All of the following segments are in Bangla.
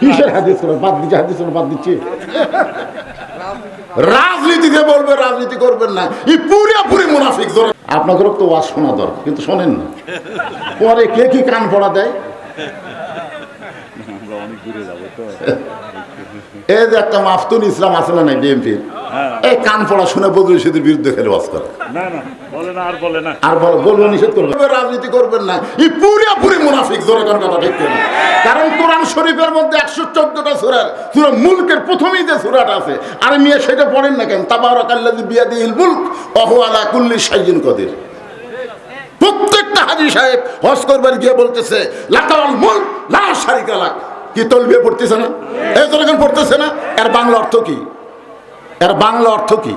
কিসের হাদিস বাদ দিচ্ছে হাদিস বাদ দিচ্ছি। রাজনীতিতে বলবে রাজনীতি করবেন না। এই পুরোপুরি মুনাফিক ধরে আপনাদের তো ওয়াজ শোনা দরকার কিন্তু শোনেন না। পরে কে কি কান পড়া দেয়? আমরা অনেক দূরে যাব তো। এই যে একটা মাফতুল ইসলাম আছে না নাই বিএনপির? হ্যাঁ। এই কান পড়া শুনে বদল সেদের বিরুদ্ধে খেলে ওয়াজ করে। আর বলে বলব নিষেধ করবে রাজনীতি করবেন না। এই পুরোপুরি মুনাফিক জোরে কথা ঠিক না কারণ কোরআন শরীফের মধ্যে একশো চোদ্দটা সুরার সুরা মুলকের প্রথমেই যে সুরাটা আছে আর মেয়ে সেটা পড়েন না কেন? তাবারাকাল্লাযী বিয়াদিহিল মুলক ওয়া হুয়া আলা কুল্লি শাইইন কদির। প্রত্যেকটা হাজি সাহেব হজ করবার গিয়ে বলতেছে লাকাল মুলক লা শারিকা লাক। কি তলবিয়ে পড়তেছে না? এই জনগণ পড়তেছে না? এর বাংলা অর্থ কি? এর বাংলা অর্থ কি?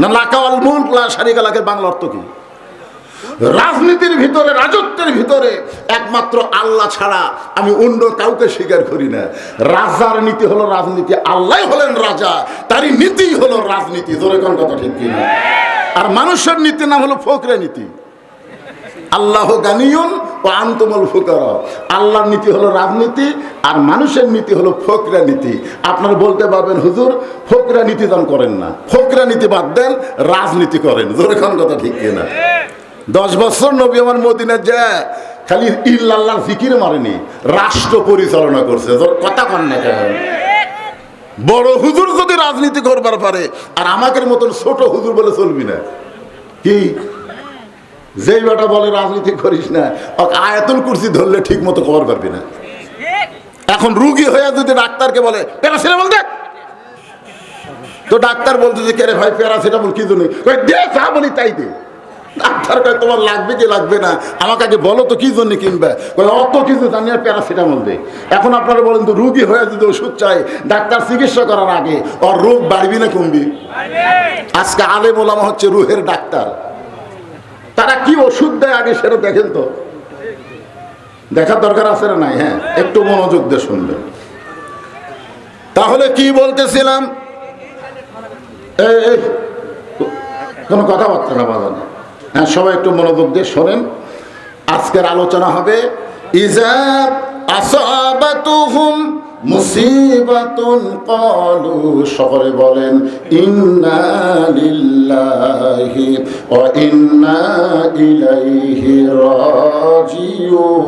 না লাকাওয়াল মুলক, লা শারিকা লাকের বাংলা অর্থ কি? রাজনীতির ভিতরে, রাজত্বের ভিতরে একমাত্র আল্লাহ ছাড়া আমি অন্য কাউকে স্বীকার করি না। রাজার নীতি হলো রাজনীতি আল্লাহ হলেন রাজা, তারই নীতি হলো রাজনীতি। ধরে কোন কথা ঠিক কিনা? আর মানুষের নীতির নাম হলো ফকরে নীতি। আল্লাহ গানিয়ন ও আন্তমল ফুকার। আল্লাহর নীতি হলো রাজনীতি আর মানুষের নীতি হলো ফকরা নীতি। আপনারা বলতে পারবেন, হুজুর, ফকরা নীতি দান করেন না। ফকরা নীতি বাদ দেন, রাজনীতি করেন। জোরে কথা ঠিক কিনা? দশ বছর নবী আমার মদিনা যায়, খালি ইল্লাল্লাহ ফিকির মারেনি, রাষ্ট্র পরিচালনা করছে। কথা কন না কেন? বড় হুজুর যদি রাজনীতি করবার পারে, আর আমাদের মতন ছোট হুজুর বলে চলবি না। কি? যেই বেটা বলে রাজনীতি করিস না ওকে আয়াতুল কুরসি ধরলে ঠিক মতো খবর পারবি না। এখন রুগী হয়ে যদি ডাক্তারকে বলে প্যারাসিটামল দেখ তো ডাক্তার বলতেছে যে রে ভাই প্যারাসিটামল কি জন্য? দে যা বলি তাই দে। ডাক্তার কয় তোমার লাগবে কি লাগবে না? আমাকে আগে বলো তো কি জন্য কিনবে? কয়, অত কিছু জানি আর প্যারাসিটামল দে। এখন আপনারা বলেন তো রুগী হয়ে যদি ওষুধ চাই ডাক্তার চিকিৎসা করার আগে ওর রোগ বাড়বি না কমবি? আজকে আলেম ওলামা হচ্ছে রুহের ডাক্তার। তারা কি ওষুধ দেয় আগে সেটা দেখেন তো। দেখার দরকার আছে না নাই? হ্যাঁ একটু মনোযোগ দিয়ে শুনবেন। তাহলে কি বলতেছিলাম? কোনো কথাবার্তা না না হ্যাঁ সবাই একটু মনোযোগ দিয়ে শোনেন। আজকের আলোচনা হবে ইজাব আসাবাতুহুম মুসিবাতুন ক্বালু, সকলে বলেন, ইন্না লিল্লাহি ওয়া ইন্না ইলাইহি রাজিউন।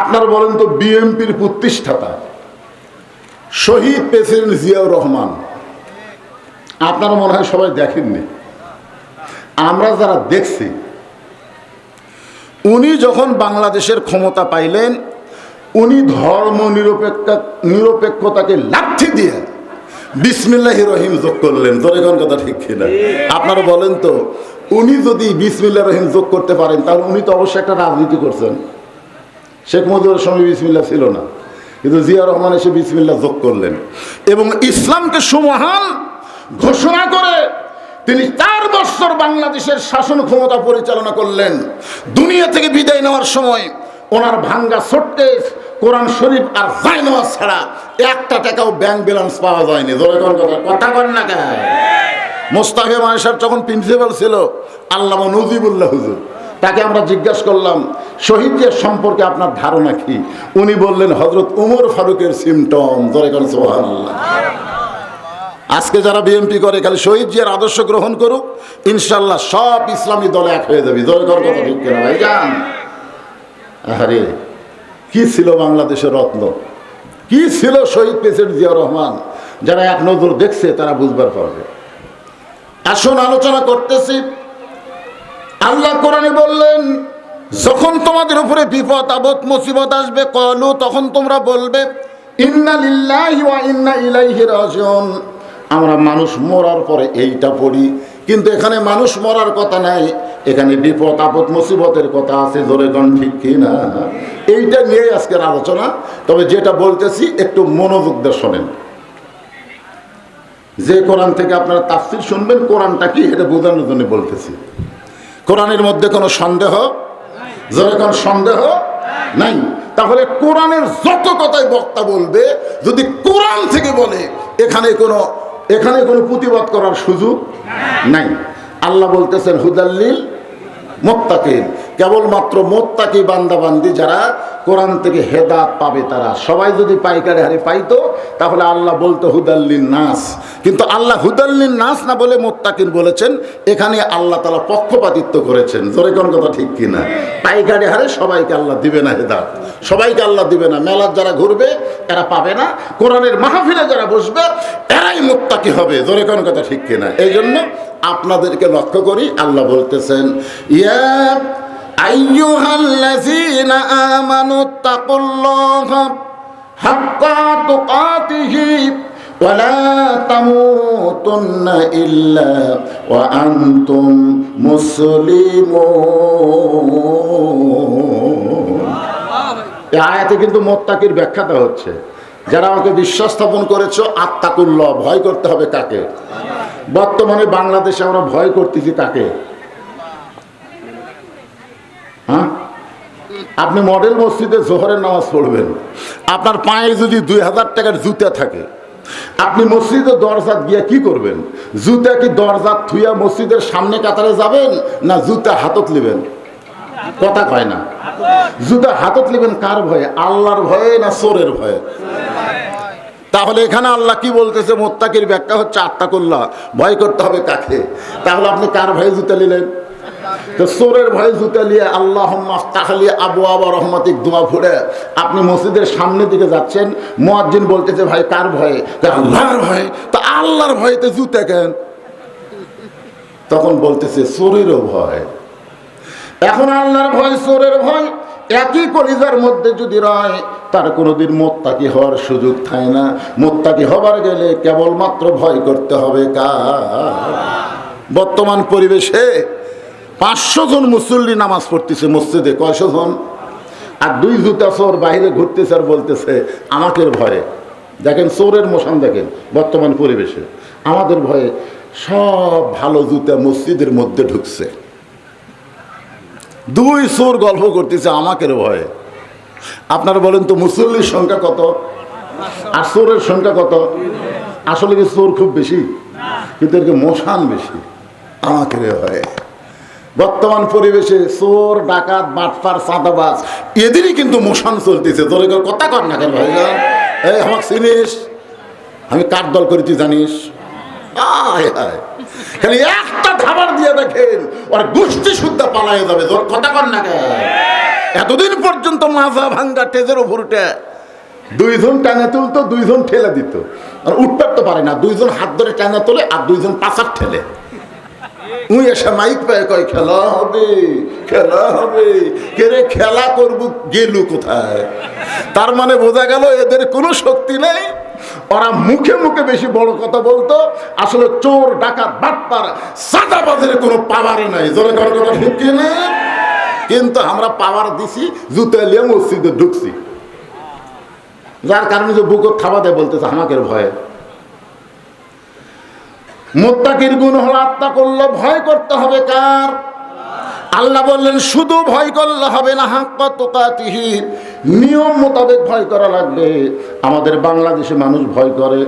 আপনার বলেন তো বিএনপির প্রতিষ্ঠাতা, শহীদ প্রেসিডেন্ট জিয়াউর রহমান। আপনারা মনে হয় সবাই দেখেননি। আমরা যারা দেখছি উনি যখন বাংলাদেশের ক্ষমতা পাইলেন, উনি ধর্ম নিরপেক্ষ, নিরপেক্ষতাকে লাঠি দিয়ে বিসমিল্লাহ রহিম যোগ করলেন। জোরেগন কথা ঠিক কিনা? আপনারা বলেন তো, উনি যদি বিসমিল্লাহ রহিম যোগ করতে পারেন, তাহলে উনি তো অবশ্যই একটা রাজনীতি করছেন। শেখ মুজিবুর সময় বিসমিল্লা ছিল না, কিন্তু জিয়া রহমান এসে বিসমিল্লা যোগ করলেন। এবং ইসলামকে সুমহান ঘোষণা করে তিনি চার বছর বাংলাদেশের শাসন ক্ষমতা পরিচালনা করলেন। দুনিয়া থেকে বিদায় নেওয়ার সময় ওনার ভাঙ্গা ছোট্টে কোরআন শরীফ আর জায়নামাজ ছাড়া একটা টাকাও ব্যাংক ব্যালেন্স পাওয়া যায়নি। কথা? কন না কেন? মোস্তাফে মায়েশার যখন প্রিন্সিপাল ছিল, আল্লামা নজিবুল্লাহ হুজুর, তাকে আমরা জিজ্ঞাসা করলাম শহীদদের সম্পর্কে আপনার ধারণা কি? উনি বললেন হজরত উমর ফারুকের সিমটম ধরে কোন সোহান আজকে যারা বিএমপি করে, খালি শহীদ জিয়ার আদর্শ গ্রহণ করুক, ইনশাল্লাহ সব ইসলামী দলে এক হয়ে যাবে। কর আরে কি ছিল বাংলাদেশের রত্ন? কি ছিল শহীদ প্রেসিডেন্ট জিয়া রহমান? যারা এক নজর দেখছে, তারা বুঝবার পারবে। আসুন, আলোচনা করতেছি। আল্লাহ কোরআনে বললেন, যখন তোমাদের উপরে বিপদ আপদ মুসিবত আসবে, কলু, তখন তোমরা বলবে, ইন্না ইন্না ইলাইহি রাজিউন। আমরা মানুষ মরার পরে এইটা পড়ি। কিন্তু এখানে মানুষ মরার কথা নাই, এখানে বিপদ, আপদ, মুসিবতের কথা আছে, জোরে গণ ঠিক কি না এইটা নিয়ে আজকের আলোচনা। তবে যেটা বলতেছি, একটু মনোযোগ দিয়ে শোনেন। যে কোরআন থেকে আপনারা তাফসির শুনবেন, কোরআনটা কি, এটা বোঝানোর জন্য বলতেছি। কোরআনের মধ্যে কোনো সন্দেহ? জোরে কোনো, সন্দেহ? নাই। তাহলে কোরআনের যত কথাই বক্তা বলবে, যদি কোরআন থেকে বলে, এখানে কোনো এখানে কোনো প্রতিবাদ করার সুযোগ নাই। আল্লাহ বলতেছেন হুদাল্লিল মোত্তাকিন। কেবলমাত্র মোত্তাকি বান্দাবান্দি যারা কোরআন থেকে হেদাত পাবে তারা। সবাই যদি পাইকারি হারে পাইতো, তাহলে আল্লাহ বলতো, হুদাল্লিন নাস। কিন্তু আল্লাহ হুদাল্লিন নাস না বলে মোত্তাকিন বলেছেন, এখানে আল্লাহ তালা পক্ষপাতিত্ব করেছেন। জোরে কোন কথা ঠিক কিনা? পাইকারি হারে সবাইকে আল্লাহ দিবে না হেদাত সবাইকে আল্লাহ দিবে না। মেলার যারা ঘুরবে, এরা পাবে না। কোরআনের মাহফিলে যারা বসবে, এরাই মোত্তাকি হবে। জোরে কোন কথা ঠিক কিনা? এই জন্য আপনাদেরকে লক্ষ্য করি, আল্লাহ বলতেছেন, ইয়া আইয়ুহাল্লাযীনা আমানু তাকুল্লাহা হাক্কা তুকাতিহি ওয়ালা তামুতুন্না ইল্লা ওয়া আনতুম মুসলিমুন। এই আয়াতে কিন্তু মোত্তাকির ব্যাখ্যাটা হচ্ছে। যারা আমাকে বিশ্বাস স্থাপন করেছ আত্মাকুল্ল ভয় করতে হবে কাকে? বর্তমানে বাংলাদেশে আমরা ভয় করতেছি কাকে? আপনি মডেল মসজিদে জোহরের নামাজ পড়বেন। আপনার পায়ে যদি দুই হাজার টাকার জুতা থাকে, আপনি মসজিদের দরজা গিয়া কি করবেন? জুতা কি দরজা থুইয়া মসজিদের সামনে কাতারে যাবেন, না জুতা হাতত নেবেন কথা কয় না। জুতা হাতত নেবেন কার ভয়ে? আল্লাহর ভয়ে না সোরের ভয়ে? তাহলে এখানে আল্লাহ কি বলতেছে? মোত্তাকির ব্যাখ্যা হচ্ছে আত্মাকুল্লাহ। ভয় করতে হবে কাকে? তাহলে আপনি কার ভয়ে জুতা নিলেন? সোরের ভয়ে জুতা নিয়ে আল্লাহ দোয়া আপনি মসজিদের সামনের দিকে যাচ্ছেন, মোয়াজ্জিন বলতেছে, ভাই, কার ভয়ে? আল্লাহর ভয়ে। তা আল্লাহর ভয়েতে জুতা কেন? তখন বলতেছে সোরেরও ভয়। এখন আল্লাহর ভয় সোরের ভয়, একই কলিজার মধ্যে যদি রয়, তার কোনোদিন মোত্তাকি হওয়ার সুযোগ থাকে না। মোত্তাকি হবার গেলে কেবলমাত্র ভয় করতে হবে কার? বর্তমান পরিবেশে পাঁচশো জন মুসল্লি নামাজ পড়তেছে মসজিদে, কয়শো জন? আর দুই জুতা চোর বাইরে ঘুরতেছে আর বলতেছে আমাকে ভয়ে। দেখেন চোরের মোশান দেখেন, বর্তমান পরিবেশে। আমাদের ভয়ে সব ভালো জুতা মসজিদের মধ্যে ঢুকছে। দুই চোর গল্প করতেছে আমাকে ভয়ে। আপনারা বলেন তো মুসল্লির সংখ্যা কত? আর চোরের সংখ্যা কত? আসলে কি চোর খুব বেশি? কিন্তু এর মশান বেশি? আমাকে ভয়ে। বর্তমান পরিবেশে চোর, ডাকাত, বাটপার, চাঁদাবাজ এদেরই কিন্তু মোশান চলতেছে। তোর কথা কর না কেন ভাইজান? এই আমাকে চিনিস? আমি কার দল করি তুই জানিস? খালি একটা খাবার দিয়ে দেখেন, ওর গোষ্ঠী শুদ্ধ পালায় যাবে। তোর কথা কর না কেন? এতদিন পর্যন্ত মাজা ভাঙ্গা টেজের উপর উঠে দুইজন টানে তুলতো, দুইজন ঠেলে দিত। আর উঠতে তো পারে না। দুইজন হাত ধরে টানে তোলে আর দুইজন পাশার ঠেলে। উই এসে মাইক পায় কয়, খেলা হবে খেলা হবে। কে রে খেলা করব, গেলু কোথায়? তার মানে বোঝা গেল এদের কোনো শক্তি নেই। ওরা মুখে মুখে বেশি বড় কথা বলতো। আসলে চোর, ডাকাত, বাটপার, সাদাবাজের কোনো পাওয়ারই নাই। জোরে করার কথা ঠিক না? কিন্তু আমরা পাওয়ার দিছি, জুতো লিয়ে মসজিদে ঢুকছি। যার কারণে যে বুকত দেয় বলতেছে আমাকে ভয়ে। মোত্তাকির গুণ হল আত্মা করলে, ভয় করতে হবে কার? আল্লাহ বললেন, শুধু ভয় করলে হবে না, হাক্কা নিয়ম মোতাবেক ভয় করা লাগবে। আমাদের বাংলাদেশে মানুষ ভয় করে।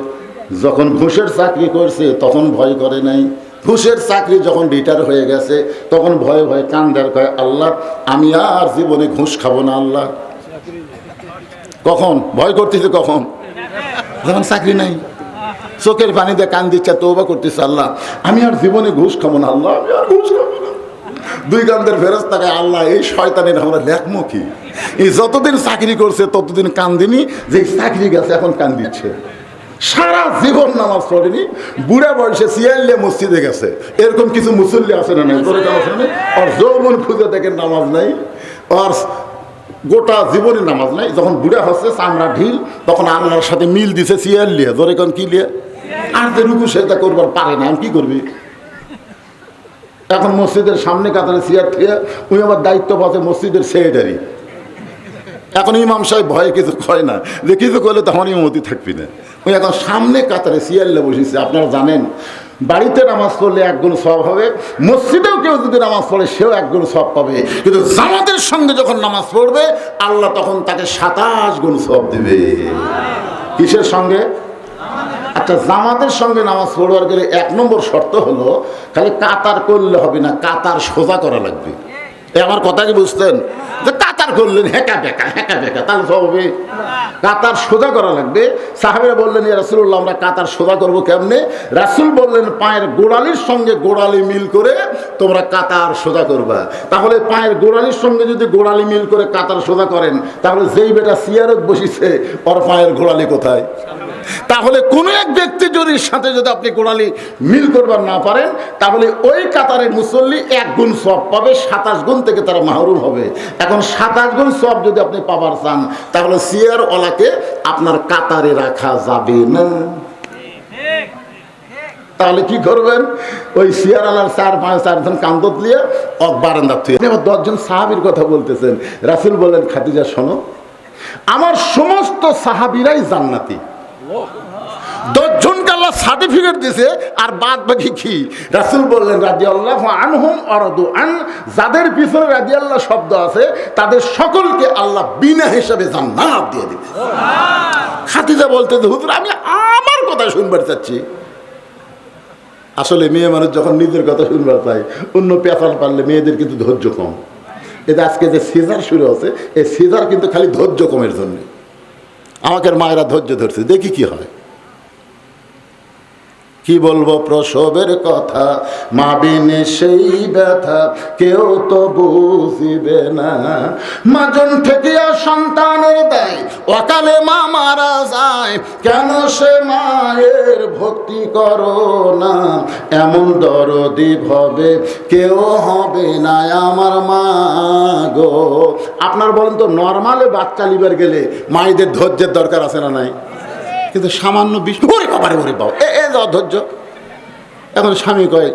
যখন ঘুষের চাকরি করছে, তখন ভয় করে নাই। ঘুষের চাকরি যখন রিটায়ার হয়ে গেছে, তখন ভয়ে ভয়ে কান্দার কয়, আল্লাহ, আমি আর জীবনে ঘুষ খাব না, আল্লাহ। কখন? ভয় করতেছে কখন? যখন চাকরি নাই। চোখের পানি দিয়ে কান দিচ্ছে তৌবা করতেছে আল্লাহ। আমি আর জীবনে ঘুষ খাব না, আল্লাহ, আমি আর ঘুষ খাব না। দুই কান্দের ফেরত থাকে আল্লাহ, এই শয়তানের আমরা লেখমো কি? এই যতদিন চাকরি করছে, ততদিন কান দিনি যে চাকরি গেছে, এখন কান দিচ্ছে সারা জীবন নামাজ পড়েনি, বুড়া বয়সে সিয়াল্লে মসজিদে গেছে। এরকম কিছু মুসল্লি আছে না নাই? আর যৌবন খুঁজে দেখেন নামাজ নাই। আর গোটা জীবনে নামাজ নাই। যখন বুড়া হচ্ছে, চামড়া ঢিল, তখন আল্লাহর সাথে মিল দিছে সিয়াল লিয়ে। ধরে কোন, কি লিয়ে? আর যে রুকু সেটা করবার পারে না কি করবি? এখন মসজিদের সামনে কাতারে সিয়ার থেকে উনি আমার দায়িত্ব পাচ্ছে মসজিদের সেক্রেটারি এখন ইমাম সাহেব ভয়ে কিছু কয় না। যে কিছু করলে তখন ইমতি থাকবি না। ওই এখন সামনে কাতারে সিয়াল্লে বসেছে। আপনারা জানেন বাড়িতে নামাজ পড়লে একগুণ সব হবে, মসজিদেও কেউ যদি নামাজ পড়ে, সেও একগুণ সব পাবে। কিন্তু জামাতের সঙ্গে যখন নামাজ পড়বে, আল্লাহ তখন তাকে সাতাশ গুণ সব দেবে। কিসের সঙ্গে? আচ্ছা জামাতের সঙ্গে নামাজ পড়বার গেলে এক নম্বর শর্ত হলো, খালি কাতার করলে হবে না, কাতার সোজা করা লাগবে। আমার কথা কি বুঝতেন? যে কাতার করলেন হেঁকা বেকা হেঁকা বেকা, তাহলে সব হবে। কাতার সোজা করা লাগবে। সাহাবিরা বললেন, ইয়া রাসূলুল্লাহ, আমরা কাতার সোজা করব কেমনে? রাসুল বললেন, পায়ের গোড়ালির সঙ্গে গোড়ালি মিল করে তোমরা কাতার সোজা করবা। তাহলে পায়ের গোড়ালির সঙ্গে যদি গোড়ালি মিল করে কাতার সোজা করেন, তাহলে যেই বেটা সিয়ারত বসিছে ওর পায়ের গোড়ালি কোথায়? তাহলে কোনো এক ব্যক্তি যদি সাথে যদি আপনি গোড়ালি মিল করবার না পারেন, তাহলে ওই কাতারের মুসল্লি এক গুণ সব পাবে, সাতাশ গুণ থেকে তারা মাহরুম হবে। এখন সাতাশ গুণ সব যদি আপনি পাবার চান, তাহলে সিয়ার ওলাকে আপনার কাতারে রাখা যাবে না। তাহলে কি করবেন? ওই সিয়ার চার পাঁচ, চারজন কান্দত নিয়ে অক বারান্দা আবার দশজন সাহাবির কথা বলতেছেন। রাসুল বললেন, খাদিজা, শোনো, আমার সমস্ত সাহাবিরাই জান্নাতি। দশজনকে আল্লাহ সার্টিফিকেট দিছে আর বাদ বাকি কি? রাসুল বললেন রাজি আল্লাহ আনহুম অরদু আন যাদের পিছনে রাজি আল্লাহ শব্দ আছে তাদের সকলকে আল্লাহ বিনা হিসাবে জান্নাত দিয়ে দিবে। খাতিজা বলতে হুজুর আমি আমার কথা শুনবার চাচ্ছি। আসলে মেয়ে মানুষ যখন নিজের কথা শুনবার চায় অন্য পেঁচাল পারলে মেয়েদের কিন্তু ধৈর্য কম। এতে আজকে যে সিজার শুরু আছে এই সিজার কিন্তু খালি ধৈর্য কমের জন্য। আমাকে মায়েরা ধৈর্য ধরছে দেখি কি হয়। কি বলব প্রসবের কথা? মা বিনে সেই ব্যথা কেউ তো বুঝিবে না। মাজন ঠেকিয়া সন্তানের দেয় অকালে মা মারা যায়। কেন সে মায়ের ভক্তি করো না? এমন দরদি হবে কেউ হবে না আমার মা গো। আপনার বলেন তো, নর্মালে বাচ্চা লিবার গেলে মায়েদের ধৈর্যের দরকার আছে না নাই? কিন্তু সামান্য বিষ ওরে বাবারে ওরে বাবা। এ এ যাও ধৈর্য। এখন স্বামী কয়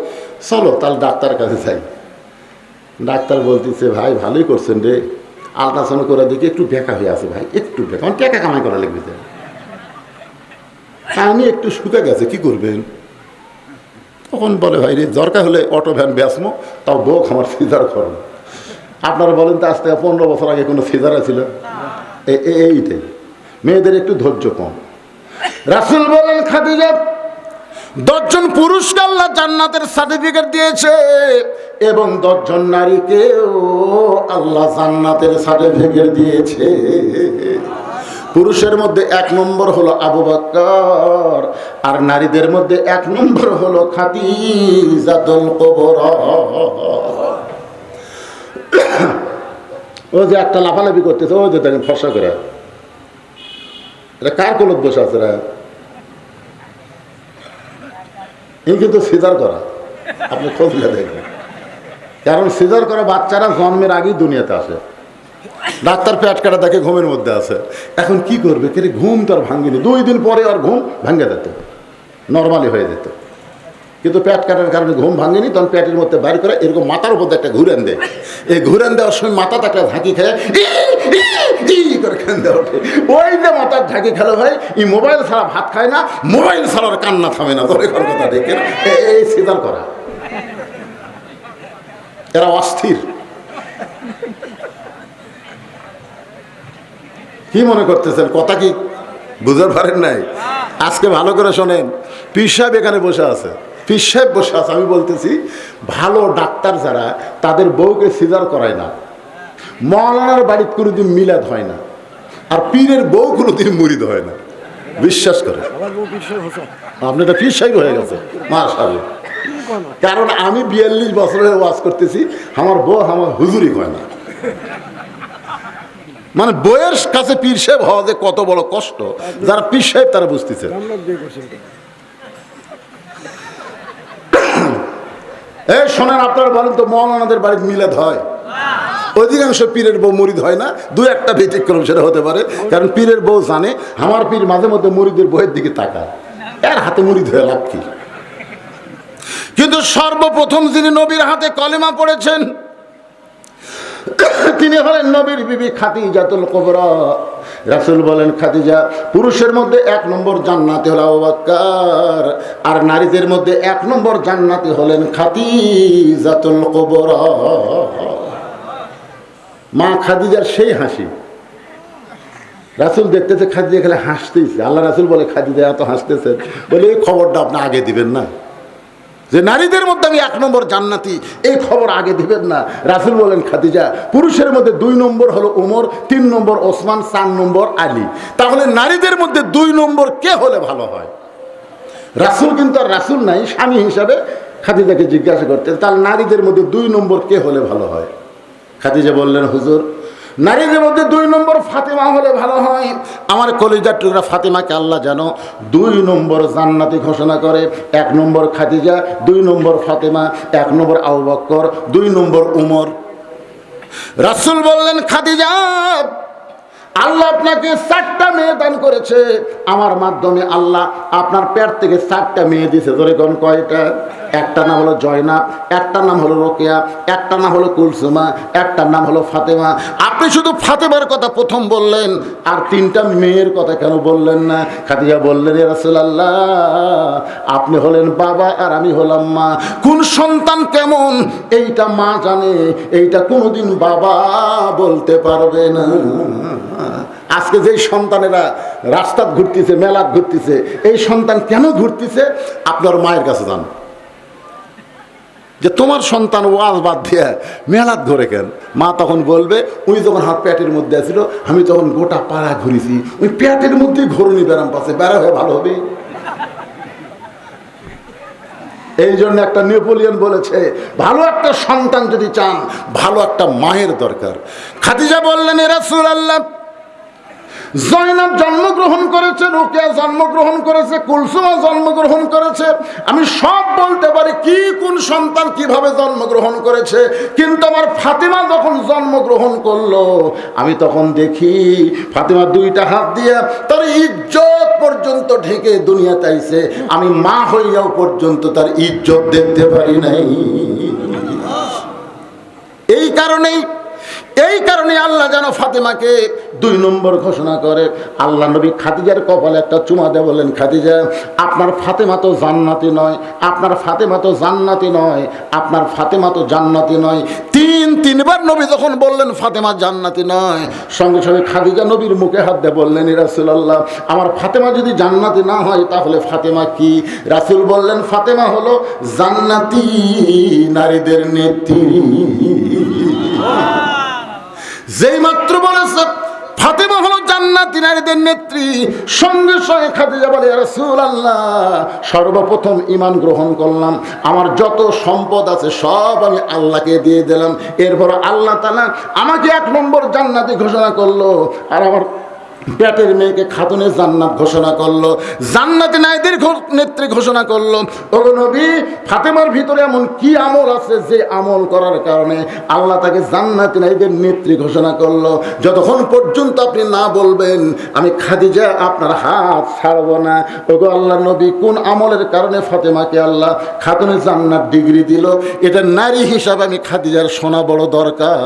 চলো তাহলে ডাক্তার কাছে যাই। ডাক্তার বলতেছে ভাই ভালোই করছেন রে। আলট্রাসাউন্ড করে দেখি একটু বেকা হয়ে আছে ভাই একটু বেকা মানে টাকা কামাই করা লাগবে যে। আমি একটু শুকে গেছে কি করবেন? তখন বলে ভাই রে দরকার হলে অটো ভ্যান বেসমো তাও বউ আমার সিজার করো আপনারা বলেন তো আজ থেকে পনেরো বছর আগে কোনো সিজার ছিল? এইটাই। মেয়েদের একটু ধৈর্য কম। রাসুল বলেন, খাদিজা, দশজন পুরুষকে আল্লাহ জান্নাতের সার্টিফিকেট দিয়েছে এবং দশজন নারীকেও আল্লাহ জান্নাতের সার্টিফিকেট দিয়েছে। পুরুষের মধ্যে এক নম্বর হলো আবু বাক্কর আর নারীদের মধ্যে এক নম্বর হলো খাদিজাতুল কুবরা। ও যে একটা লাফালাফি করতেছে, ও যে দেখেন ফসা করে। এটা কার কলত বসে আছে রা? এই কিন্তু সিজার করা। আপনি খোঁজলে দেখবেন। কারণ সিজার করা বাচ্চারা জন্মের আগেই দুনিয়াতে আসে। ডাক্তার পেট কাটা দেখে ঘুমের মধ্যে আছে। এখন কি করবে? কে ঘুম তো আর ভাঙ্গিনি। দুই দিন পরে আর ঘুম ভাঙ্গে যেত। নর্মালি হয়ে যেত। কিন্তু পেট কাটার কারণে ঘুম ভাঙেনি, তখন পেটের মধ্যে বাইর করে এরকম মাথার উপর একটা ঘুরেন দেয়। এই ঘুরেন দেওয়ার সময় মাথাতে একটা ঝাঁকি খেয়ে ওই যে মাথার ঝাঁকি খেলো ভাই, এই মোবাইল ছাড়া ভাত খায় না, মোবাইল ছাড়ার কান্না থামে না তোর এখন কথা দেখে এই সিজার করা। এরা অস্থির। কি মনে করতেছেন, কথা কি বুঝতে পারেন নাই? আজকে ভালো করে শোনেন পীর সাহেব এখানে বসে আছে। পীর সাহেব বসে আছে আমি বলতেছি ভালো ডাক্তার যারা তাদের বউকে সিজার করায় না। মৌলানার বাড়িতে কোনোদিন মিলাদ হয় না। আর পীরের বউ কোনোদিন মুরিদ হয় না। বিশ্বাস করে আপনি এটা পীর সাহেব হয়ে গেছে। মাশাআল্লাহ। কারণ আমি বিয়াল্লিশ বছরের ওয়াজ করতেছি আমার বউ আমার হুজুরি হয় না। মানে বইয়ের কাছে পীর সাহেব হওয়া যে কত বড় কষ্ট যারা পীর সাহেব তারা বুঝতেছে এই শোনেন, আপনারা বলেন তো, মৌলানাদের বাড়িতে মিলাদ হয়? অধিকাংশ পীরের বউ মুরিদ হয় না। দু একটা ব্যতিক্রম সেটা হতে পারে, কারণ পীরের বউ জানে, আমার পীর মাঝে মধ্যে মুরিদের বইয়ের দিকে তাকায়। এর হাতে মুরিদ হয়ে লাভ কি? কিন্তু সর্বপ্রথম যিনি নবীর হাতে কলেমা পড়েছেন, তিনি হলেন নবীর বিবি খাদিজাতুল কুবরা। রাসূল বলেন, খাদিজা, পুরুষের মধ্যে এক নম্বর জান্নাতি হলো আবু বকর আর নারীদের মধ্যে এক নম্বর জান্নাতি হলেন খাদিজাতুল কুবরা। মা খাদিজার সেই হাসি। রাসুল দেখতেছে খাদিজা, খেলে হাসতেছে আল্লাহ রাসুল বলে, খাদিজা এত হাসতেছে। বলে, এই খবরটা আপনি আগে দিবেন না। যে নারীদের মধ্যে আমি এক নম্বর জান্নাতি, এই খবর আগে দিবেন না। রাসুল বলেন, খাদিজা, পুরুষের মধ্যে দুই নম্বর হলো ওমর তিন নম্বর ওসমান, চার নম্বর আলী। তাহলে নারীদের মধ্যে দুই নম্বর কে হলে ভালো হয়? রাসুল কিন্তু আর রাসুল নাই, স্বামী হিসাবে খাদিজাকে জিজ্ঞাসা করতে তাহলে নারীদের মধ্যে দুই নম্বর কে হলে ভালো হয়? খাদিজা বললেন, হুজুর নারীদের মধ্যে দুই নম্বর ফাতেমা হলে ভালো হয়। আমার কলিজার টুকরা ফাতেমাকে আল্লাহ যেন দুই নম্বর জান্নাতি ঘোষণা করে, এক নম্বর খাদিজা, দুই নম্বর ফাতেমা, এক নম্বর আবু বক্কর, দুই নম্বর উমর। রাসুল বললেন, খাদিজা, আল্লাহ আপনাকে চারটা মেয়ে দান করেছে। আমার মাধ্যমে আল্লাহ আপনার পেট থেকে চারটা মেয়ে দিছে ধরে কোন কয়টা? একটা নাম হলো জয়নাব একটা নাম হলো রোকেয়া, একটা নাম হলো কুলসুমা একটার নাম হলো ফাতেমা। আপনি শুধু ফাতেমার কথা প্রথম বললেন, আর তিনটা মেয়ের কথা কেন বললেন না? খাদিজা বললেন আপনি হলেন বাবা আর আমি হলাম মা। কোন সন্তান কেমন? এইটা মা জানে, এইটা কোনোদিন বাবা বলতে পারবে না। আজকে যেই সন্তানেরা রাস্তা ঘুরতেছে মেলা ঘুরতেছে, এই সন্তান কেন ঘুরতেছে? আপনার মায়ের কাছে যান। যে তোমার সন্তান ওয়াজ বাদ দিয়ে মেলাত ঘরে কেন? মা তখন বলবে উনি যখন হাত প্যাটের মধ্যে আছিল, আমি তখন গোটা পাড়া ঘুরেছি। ওই প্যাটের মধ্যেই ঘরুনি ব্যারাম পাশে। বেড়া হয়ে ভালো হবে? এই জন্য একটা নেপোলিয়ন বলেছে, ভালো একটা সন্তান যদি চান, ভালো একটা মায়ের দরকার। খাদিজা বললেন এরা আল্লাহ জয়নাব জন্মগ্রহণ করেছে রোকেয়া জন্মগ্রহণ করেছে, কুলসুমা জন্মগ্রহণ করেছে। আমি সব বলতে পারি কি, কোন সন্তান কীভাবে জন্মগ্রহণ করেছে। কিন্তু আমার ফাতিমা যখন জন্মগ্রহণ করল, আমি তখন দেখি ফাতিমা দুইটা হাত দিয়ে তার ইজ্জত পর্যন্ত ঢেকে দুনিয়া চাইছে আমি মা হইয়াও পর্যন্ত তার ইজ্জত দেখতে পারি নাই। এই কারণেই এই কারণে আল্লাহ যেন ফাতেমাকে দুই নম্বর ঘোষণা করে। আল্লাহ নবী খাদিজার কপালে একটা চুমা দেয় বললেন, খাদিজা, আপনার ফাতেমা তো জান্নাতি নয়, আপনার ফাতেমা তো জান্নাতি নয়, আপনার ফাতেমা তো জান্নাতি নয়। তিন, তিনবার নবী যখন বললেন, ফাতেমা জান্নাতি নয়, সঙ্গে সঙ্গে খাদিজা নবীর মুখে হাত দিয়ে বললেন রাসুলাল্লাহ, আমার ফাতেমা যদি জান্নাতি না হয়, তাহলে ফাতেমা কি? রাসুল বললেন, ফাতেমা হলো জান্নাতি নারীদের নেত্রী। যেই মাত্র বলেছে, ফাতেমা হলো জান্নাতি নারীদের নেত্রী। সঙ্গে সঙ্গে বলে রাসূল আল্লাহ সর্বপ্রথম ইমান গ্রহণ করলাম। আমার যত সম্পদ আছে সব আমি আল্লাহকে দিয়ে দিলাম। এরপর আল্লাহ তালা আমাকে এক নম্বর জান্নাতি ঘোষণা করল। আর আমার পেটের মেয়েকে খাতুনে জান্নাত ঘোষণা করল। জান্নাতি নাইদের নেত্রী ঘোষণা করল। ওগো নবী, ফাতেমার ভিতরে এমন কি আমল আছে যে আমল করার কারণে আল্লাহ তাকে জান্নাতি নাইদের নেত্রী ঘোষণা করল। যতক্ষণ পর্যন্ত আপনি না বলবেন, আমি খাদিজা, আপনার হাত ছাড়বো না। ওগো আল্লাহ নবী, কোন আমলের কারণে ফাতেমাকে আল্লাহ খাতুনে জান্নাত ডিগ্রি দিল? এটা নারী হিসাবে আমি খাদিজার শোনা বড় দরকার।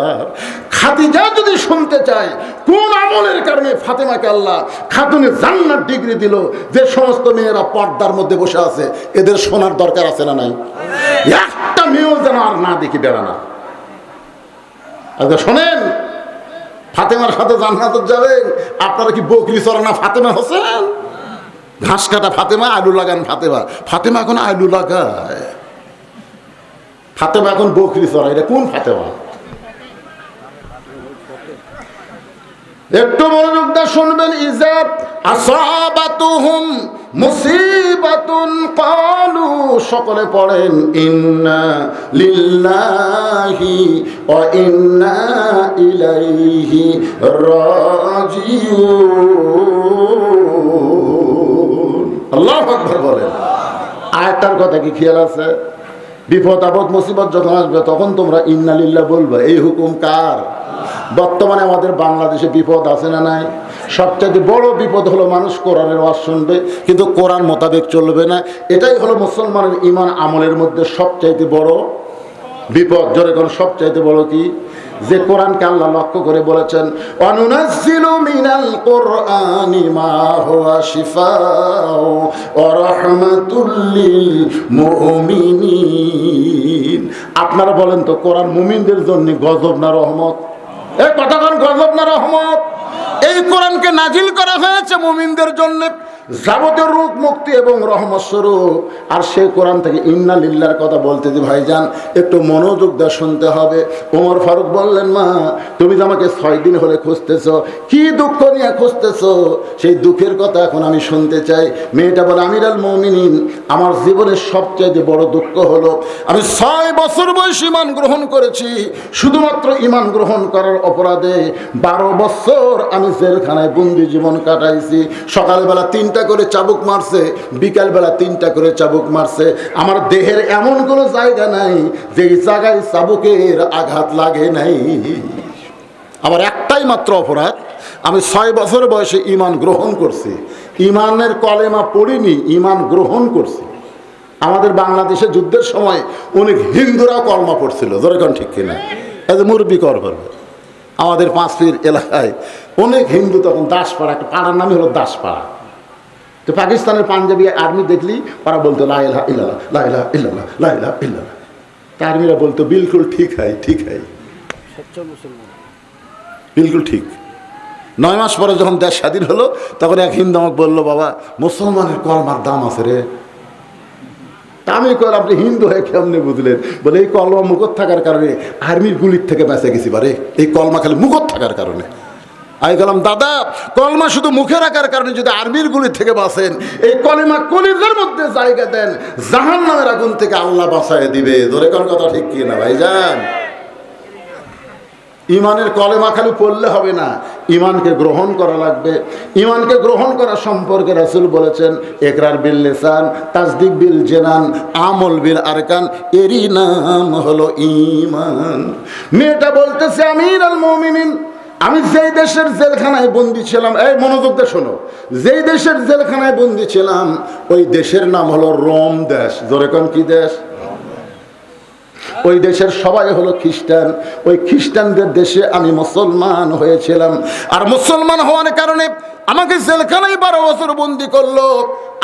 খাদিজা যদি শুনতে চায়, কোন আমলের কারণে ফাতেমাকে আল্লাহ খাতুনে জান্নাত ডিগ্রি দিল। যে সমস্ত মেয়েরা পর্দার মধ্যে বসে আছে এদের শোনার দরকার আছে না নাই? একটা মেয়েও যেন আর না দেখি বেড়ানা আচ্ছা শোনেন ফাতেমার সাথে জান্নাত যাবেন আপনারা কি বকরি চড়ানা ফাতেমা হোসেন? ঘাস কাটা ফাতেমা আলু লাগান ফাতেমা। ফাতেমা এখন আলু লাগায়। ফাতেমা এখন বকরি চড়া এটা কোন ফাতেমা? একটু মনোযোগ দিয়ে শুনবেন ইজাব আসাবাতুহুম মুসিবাতুন কালু, সকলে পড়েন, ইন্না লিল্লাহি ওয়া ইন্না ইলাইহি রাজিউন। আল্লাহু আকবার বলেন। আয়াতটার কথা কি খেয়াল আছে? বিপদ, আপদ, মুসিবত যখন আসবে, তখন তোমরা ইন্নালিল্লাহ বলবে। এই হুকুম কার? বর্তমানে আমাদের বাংলাদেশে বিপদ আছে না নাই? সবচেয়ে বড় বিপদ হলো মানুষ কোরআনের ওয়াজ শুনবে, কিন্তু কোরআন মোতাবেক চলবে না। এটাই হলো মুসলমানের ইমান আমলের মধ্যে সবচাইতে বড় বিপদ। জোরে কোন সবচাইতে বড় কি? যে কোরআনকে আল্লাহ লক্ষ্য করে বলেছেন মিনাল কোরআনি মা হুয়া শিফাউ ওয়া রাহমাতুল মুমিনিন। আপনারা বলেন তো, কোরআন মুমিনদের জন্য গজব না রহমত? এই কথাক্ষণ গজব না রহমত। এই কোরআনকে নাজিল করা হয়েছে মুমিনদের জন্য। যাবতীয় রোগ মুক্তি এবং রহমত স্বরূপ। আর সে কোরআন থেকে ইন্না লিল্লার কথা বলতে যে ভাইজান, একটু মনোযোগ দিয়ে শুনতে হবে। ওমর ফারুক বললেন, মা, তুমি যে আমাকে ছয় দিন হলে খুঁজতেছ, কি দুঃখ নিয়ে খুঁজতেছ? সেই দুঃখের কথা এখন আমি শুনতে চাই। মেয়েটা বলে আমির আল আমার জীবনের সবচেয়ে বড় দুঃখ হলো, আমি ছয় বছর বয়স ইমান গ্রহণ করেছি। শুধুমাত্র ইমান গ্রহণ করার অপরাধে বারো বছর আমি জেলখানায় বন্দি জীবন কাটাইছি। সকালবেলা তিনটা করে চাবুক মারছে, বিকালবেলা তিনটা করে চাবুক মারছে। আমার দেহের এমন কোনো জায়গা নাই যে জায়গায় চাবুকের আঘাত লাগে নাই। আমার একটাই মাত্র অপরাধ, আমি ছয় বছর বয়সে ইমান গ্রহণ করছি। ইমানের কলেমা পড়িনি ইমান গ্রহণ করছি। আমাদের বাংলাদেশে যুদ্ধের সময় অনেক হিন্দুরাও কলমা পড়ছিল যেরকম ঠিক কিনা? যে মুরব্বী কর আমাদের পাঁচপির এলাকায় অনেক হিন্দু তখন দাসপাড়া, একটা পাড়ার নামই হলো দাসপাড়া। তো পাকিস্তানের পাঞ্জাবি আর্মি দেখলি? ওরা বলতো লাইলা ইল্লাল্লাহ লাইলা ইল্লাল্লাহ লাইলা ইল্লাল্লাহ। তা আর্মিরা বলতো বিলকুল ঠিক হয় ঠিক হয় বিলকুল ঠিক। নয় মাস পরে যখন দেশ স্বাধীন হলো তখন এক হিন্দু আমাকে বলল বাবা মুসলমানের কলমার দাম আছে রে। তা আমি কল আপনি হিন্দু হয়ে কেমনে বুঝলেন? বলে এই কলমা মুখত থাকার কারণে আর্মির গুলির থেকে বেঁচে গেছি বারে এই কলমা খালি মুখত থাকার কারণে। আমি গেলাম দাদা, কলমা শুধু মুখে রাখার কারণে যদি আর্মির গুলি থেকে বাঁচেন, এই কলিমা কলিজের মধ্যে জায়গা দেন জাহান নামের আগুন থেকে আল্লাহ বাঁচায় দিবে। ধরে কোন কথা ঠিক কি না ভাই যান ইমানের কলেমা খালি পড়লে হবে না, ইমানকে গ্রহণ করা লাগবে। ইমানকে গ্রহণ করা সম্পর্কে রাসুল বলেছেন একরার বিল লেসান তাজদিক বিল জেনান, আমল বিল আরকান, এরই নাম হলো ইমান মেয়েটা বলতেছে, আমির আল মমিনিন। আমি যেই দেশের জেলখানায় বন্দি ছিলাম, এই মনোযোগ দিয়ে শোনো, যেই দেশের জেলখানায় বন্দি ছিলাম, ওই দেশের নাম হলো রোম দেশ। জোরে কোন, কি দেশ? ওই দেশের সবাই হলো খ্রিস্টান। ওই খ্রিস্টানদের দেশে আমি মুসলমান হয়েছিলাম। আর মুসলমান হওয়ার কারণে আমাকে জেলখানায় বারো বছর বন্দি করল।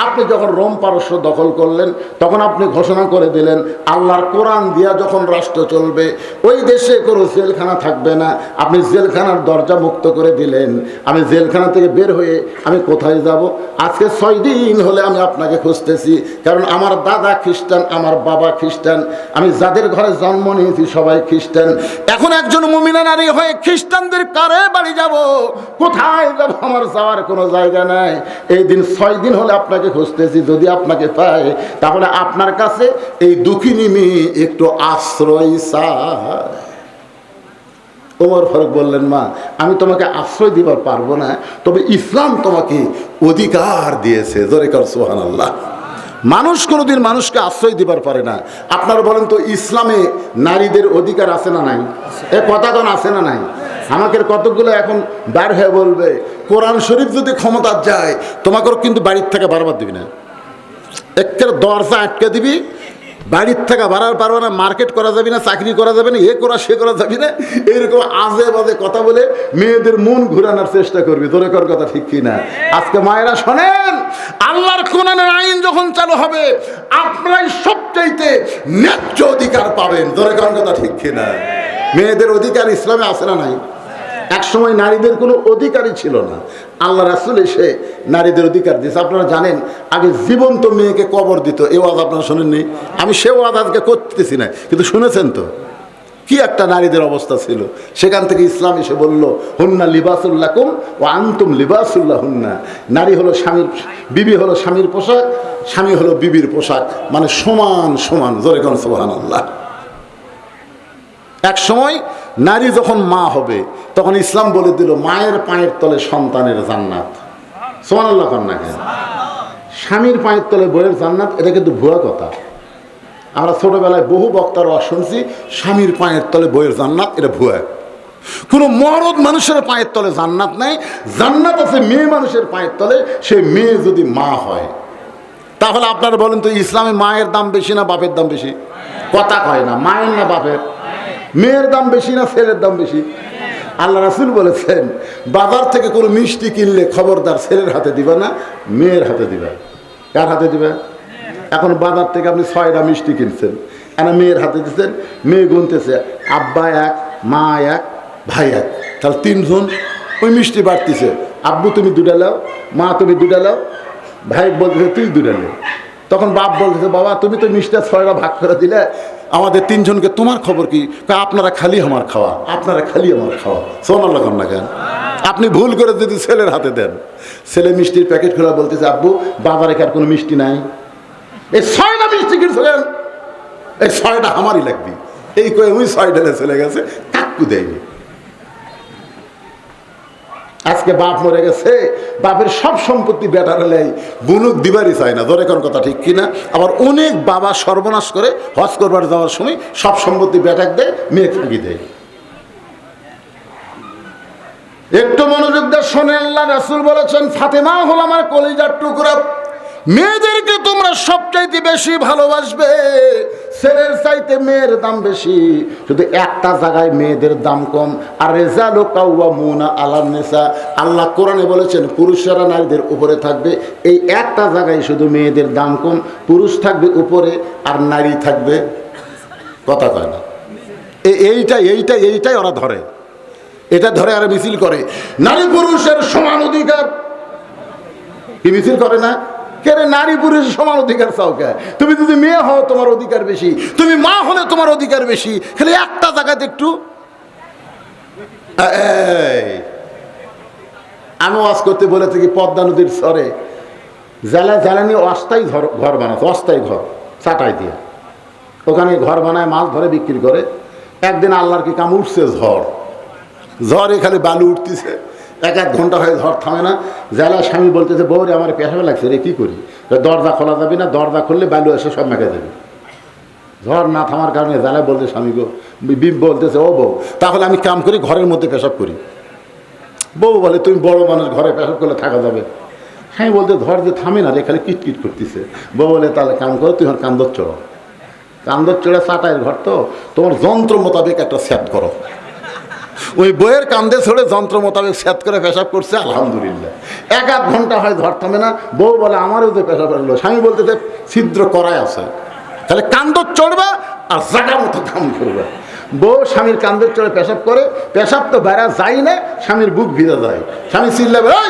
আপনি যখন রোম পারস্য দখল করলেন, তখন আপনি ঘোষণা করে দিলেন, আল্লাহর কোরআন দিয়া যখন রাষ্ট্র চলবে, ওই দেশে কোনো জেলখানা থাকবে না। আপনি জেলখানার দরজা মুক্ত করে দিলেন। আমি জেলখানা থেকে বের হয়ে আমি কোথায় যাব? আজকে ছয় দিন হলে আমি আপনাকে খুঁজতেছি, কারণ আমার দাদা খ্রিস্টান, আমার বাবা খ্রিস্টান, আমি যাদের ঘরে জন্ম নিয়েছি সবাই খ্রিস্টান। এখন একজন মুমিনা নারী হয়ে খ্রিস্টানদের কারে বাড়ি যাব? কোথায় যাব আমার যাওয়ার কোনো জায়গা নাই। এই দিন ছয় দিন হলে আপনাকে খুঁজতেছি, যদি আপনাকে পাই তাহলে আপনার কাছে এই দুঃখিনী মেয়ে একটু আশ্রয় চায়। ওমর ফারুক বললেন, মা, আমি তোমাকে আশ্রয় দিবার পারব না, তবে ইসলাম তোমাকে অধিকার দিয়েছে। জোরে কর সোহান আল্লাহ মানুষ কোনোদিন মানুষকে আশ্রয় দিবার পারে না। আপনারা বলেন তো, ইসলামে নারীদের অধিকার আছে না নাই? এ কথাগণ আছে না নাই? আমাকে কতগুলো এখন বার হয়ে বলবে, কোরআন শরীফ যদি ক্ষমতা যায়, তোমাকেও কিন্তু বাড়ির থেকে বারবার দিবি না। একের দরজা আটকে দিবি, বাড়ির থেকে বাড়ার পারবে না, মার্কেট করা যাবে না, চাকরি করা যাবে না, এ করা, সে করা যাবে না, এরকম আজে বাজে কথা বলে মেয়েদের মন ঘুরানোর চেষ্টা করবি তোরে কর কথা ঠিক কি না আজকে মায়েরা শোনেন, আল্লাহর কোরআনের আইন যখন চালু হবে, আপনারাই সবচাইতে ন্যায্য অধিকার পাবেন তোরে কর কথা ঠিক কি না মেয়েদের অধিকার ইসলামে আসে না নাই? এক সময় নারীদের কোনো অধিকারই ছিল না। আল্লাহ রাসুল এসে নারীদের অধিকার দিয়েছে। আপনারা জানেন, আগে জীবন্ত মেয়েকে কবর দিত। এ ওয়াজ আপনারা শোনেননি? আমি সে ওয়াজ আজকে করতেছি না, কিন্তু শুনেছেন তো? কি একটা নারীদের অবস্থা ছিল। সেখান থেকে ইসলাম এসে বলল, হুন্না লিবাসুল্লাহ কুম ও আন্তুম লিবাসুল্লাহ হুন্না নারী হলো স্বামীর, বিবি হলো স্বামীর পোশাক, স্বামী হলো বিবির পোশাক। মানে সমান সমান, জোরে কোন সোহান আল্লাহ এক সময় নারী যখন মা হবে, তখন ইসলাম বলে দিল, মায়ের পায়ের তলে সন্তানের জান্নাত। সোমান আল্লাহ কন্যা কেন? স্বামীর পায়ের তলে বইয়ের জান্নাত, এটা কিন্তু ভুয়া কথা। আমরা ছোটবেলায় বহু বক্তার শুনছি, স্বামীর পায়ের তলে বইয়ের জান্নাত, এটা ভুয়া। কোনো মরদ মানুষের পায়ের তলে জান্নাত নাই, জান্নাত আছে মেয়ে মানুষের পায়ের তলে, সে মেয়ে যদি মা হয়। তাহলে আপনারা বলেন তো, ইসলামে মায়ের দাম বেশি না বাপের দাম বেশি? কথা কয় না, মায়ের না বাপের? মেয়ের দাম বেশি না ছেলের দাম বেশি? আল্লাহ রাসুল বলেছেন, বাজার থেকে কোনো মিষ্টি কিনলে খবরদার ছেলের হাতে দিবা না, মেয়ের হাতে দিবা। কার হাতে দিবা? এখন বাজার থেকে আপনি ছয়টা মিষ্টি কিনছেন, এনা মেয়ের হাতে দিচ্ছেন মেয়ে গুনতেছে, আব্বা এক, মা এক, ভাই এক। তাহলে তিনজন, ওই মিষ্টি বাড়তিছে। আব্বু, তুমি দুটা লাও মা, তুমি দুটা লাও ভাই বলতেছে, তুই নে। তখন বাপ বলতেছে, বাবা, তুমি তো মিষ্টার ছয়টা ভাগ করে দিলে আমাদের তিনজনকে তোমার খবর কি? আপনারা খালি আমার খাওয়া, আপনারা খালি আমার খাওয়া। সোনার লাগাম না কেন? আপনি ভুল করে যদি ছেলের হাতে দেন। ছেলে মিষ্টির প্যাকেট খোলা বলতেছে আব্বু, বাজারে কি আর কোনো মিষ্টি নাই? এই ছয়টা মিষ্টি কিনছিলেন। এই ছয়টা আমারই লাগবে। এই কয়ে ওই ছয়টা ছেলে গেছে, কাকু দেয়নি। আজকে বাপ মরে গেছে, বাপের সব সম্পত্তি বেটার হলে বুনুক দিবারই চায় না ধরে কোন কথা ঠিক কিনা? আবার অনেক বাবা সর্বনাশ করে হজ করবার যাওয়ার সময় সব সম্পত্তি বেটাক দেয়, মেয়ে ফাঁকি দেয়। একটু মনোযোগ দিয়ে শোনে আল্লাহ রাসুল বলেছেন, ফাতেমা হল আমার কলিজার টুকরা। মেয়েদেরকে তোমরা সবচাইতে বেশি ভালোবাসবে। ছেলের চাইতে মেয়ের দাম বেশি। শুধু একটা জায়গায় মেয়েদের দাম কম। আর রেজালো কাউয়া মুনা আলাম নেশা আল্লাহ কোরআনে বলেছেন, পুরুষেরা নারীদের উপরে থাকবে। এই একটা জায়গায় শুধু মেয়েদের দাম কম। পুরুষ থাকবে উপরে, আর নারী থাকবে। কথা কয় না? এ- এইটাই এইটাই এইটাই ওরা ধরে। এটা ধরে আর মিছিল করে। নারী পুরুষের সমান অধিকার। কি মিছিল করে না? কে রে নারী পুরুষের সমান অধিকার চাও কে? তুমি যদি মেয়ে হও, তোমার অধিকার বেশি। তুমি মা হলে তোমার অধিকার বেশি। খালি একটা জায়গাতে একটু আমি ওয়াজ করতে বলে থাকি পদ্মা নদীর স্বরে জ্বালা জ্বালানি অস্থায়ী ঘর ঘর বানাচ্ছে অস্থায়ী ঘর, চাটাই দিয়ে। ওখানে ঘর বানায়, মাছ ধরে বিক্রি করে। একদিন আল্লাহর কি কাম উঠছে ঝড়। ঝড় এখানে বালু উঠতেছে। এক এক ঘণ্টা হয়ে ঝড় থামে না। জেলা স্বামী বলতেছে, বউরে, আমার পেশাবে লাগছে রে, কী করি? দরজা খোলা যাবে না, দরজা খুললে বালু এসে সব মেখে দেবে। ঝড় না থামার কারণে জেলা বলতে স্বামী গো বিম বলতেছে, ও বউ, তাহলে আমি কাম করি, ঘরের মধ্যে পেশাব করি। বউ বলে, তুমি বড় মানুষ, ঘরে পেশাব করলে থাকা যাবে। হ্যাঁ বলতে ঝড় যে থামে না রে, খালি কিটকিট করতেছে। বউ বলে, তাহলে কাম করো, তুই কান্দর চড়ো কান্দর চড়ে চাটাইয়ের ঘর তো, তোমার যন্ত্র মোতাবেক একটা সেট করো। ওই বইয়ের কান্দে ছড়ে যন্ত্র মোতাবেক স্যাত করে পেশাব করছে আলহামদুলিল্লাহ। এক আধ ঘণ্টা হয় ধর থামে না বউ বলে আমারও যে পেশাব আসলো স্বামী বলতে যে ছিদ্র করাই আছে। তাহলে কান্দর চড়বে আর জাগা মতো কাম করবে। বউ স্বামীর কান্দের চড়ে পেশাব করে পেশাব তো বেড়া যায় না স্বামীর বুক ভিজা যায়। স্বামী চিল্লাবে "এই,